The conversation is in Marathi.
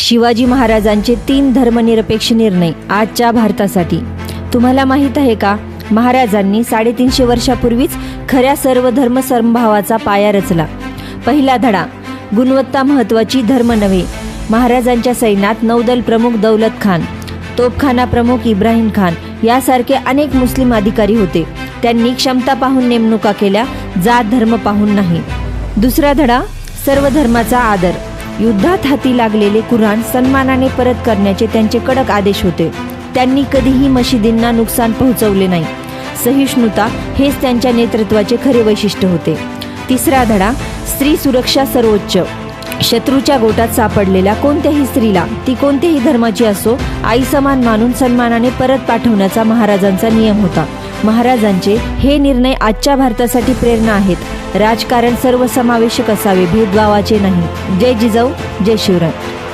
शिवाजी महाराजांचे तीन धर्मनिरपेक्ष निर्णय आजच्या भारतासाठी. तुम्हाला माहीत आहे का? महाराजांनी साडेतीनशे वर्षापूर्वीच खऱ्या सर्व धर्म समभावाचा पाया रचला. पहिला धडा गुणवत्ता महत्वाची धर्म नव्हे. महाराजांच्या सैन्यात नौदल प्रमुख दौलत खान तोपखाना प्रमुख इब्राहिम खान यासारखे अनेक मुस्लिम अधिकारी होते. त्यांनी क्षमता पाहून नेमणुका केल्या जात धर्म पाहून नाही. दुसरा धडा सर्व धर्माचा आदर. युद्धात हाती लागलेले कुराण सन्मानाने परत करण्याचे त्यांचे कडक आदेश होते. त्यांनी कधीही मशिदींना नुकसान पोहोचवले नाही. सहिष्णुता हेच त्यांच्या नेतृत्वाचे खरे वैशिष्ट्य होते. तिसरा धडा स्त्री सुरक्षा सर्वोच्च. शत्रूच्या गोटात सापडलेल्या कोणत्याही स्त्रीला ती कोणत्याही धर्माची असो आई समान मानून सन्मानाने परत पाठवण्याचा महाराजांचा नियम होता. महाराजांचे हे निर्णय आजच्या भारतासाठी प्रेरणा आहेत. राजकारण सर्वसमावेशक असावे भेदभावाचे नाही. जय जिजाऊ जय शिवराय.